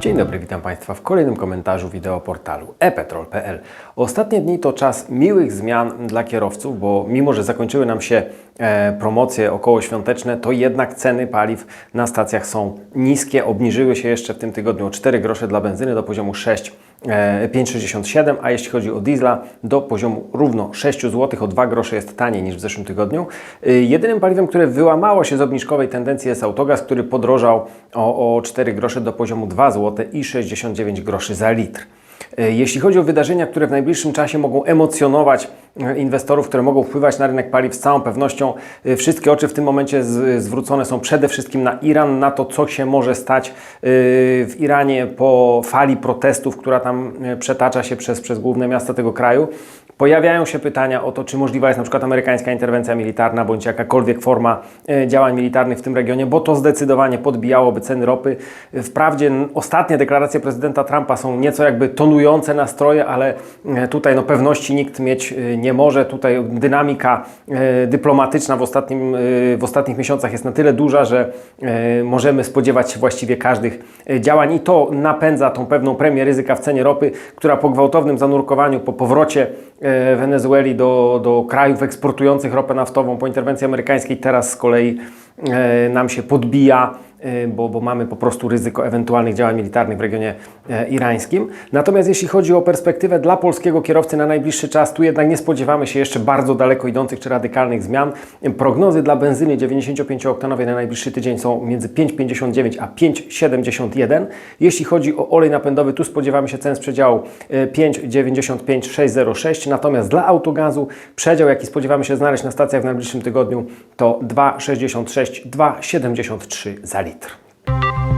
Dzień dobry, witam Państwa w kolejnym komentarzu wideo portalu epetrol.pl. Ostatnie dni to czas miłych zmian dla kierowców, bo mimo, że zakończyły nam się e, promocje okołoświąteczne, to jednak ceny paliw na stacjach są niskie. Obniżyły się jeszcze w tym tygodniu o 4 grosze dla benzyny do poziomu 6 e, 5,67, a jeśli chodzi o diesla do poziomu równo 6 zł, o 2 grosze jest taniej niż w zeszłym tygodniu. Y, Jedynym paliwem, które wyłamało się z obniżkowej tendencji jest autogaz, który podrożał o, o 4 grosze do poziomu 2 zł i 69 groszy za litr. Y, Jeśli chodzi o wydarzenia, które w najbliższym czasie mogą emocjonować y, inwestorów, które mogą wpływać na rynek paliw, z całą pewnością y, wszystkie oczy w tym momencie zwrócone są przede wszystkim na Iran, na to, co się może stać w Iranie po fali protestów, która tam przetacza się przez, przez główne miasta tego kraju. Pojawiają się pytania o to, czy możliwa jest na przykład amerykańska interwencja militarna bądź jakakolwiek forma e, działań militarnych w tym regionie, bo to zdecydowanie podbijałoby ceny ropy. Wprawdzie ostatnie deklaracje prezydenta Trumpa są nieco jakby tonujące nastroje, ale e, tutaj no, pewności nikt mieć e, nie może. Tutaj dynamika e, dyplomatyczna w, ostatnim, w ostatnich miesiącach jest na tyle duża, że możemy spodziewać się właściwie każdych działań i to napędza tą pewną premię ryzyka w cenie ropy, która po gwałtownym zanurkowaniu, po powrocie Wenezueli do, do krajów eksportujących ropę naftową po interwencji amerykańskiej teraz z kolei nam się podbija, bo, bo mamy po prostu ryzyko ewentualnych działań militarnych w regionie e, irańskim. Natomiast jeśli chodzi o perspektywę dla polskiego kierowcy na najbliższy czas, tu jednak nie spodziewamy się jeszcze bardzo daleko idących czy radykalnych zmian. Prognozy dla benzyny 95-oktanowej na najbliższy tydzień są między 5,59 a 5,71. Jeśli chodzi o olej napędowy, tu spodziewamy się cen z przedziału e, 5,95-6,06. Natomiast dla autogazu przedział, jaki spodziewamy się znaleźć na stacjach w najbliższym tygodniu, to 2,66-2,73 za litr.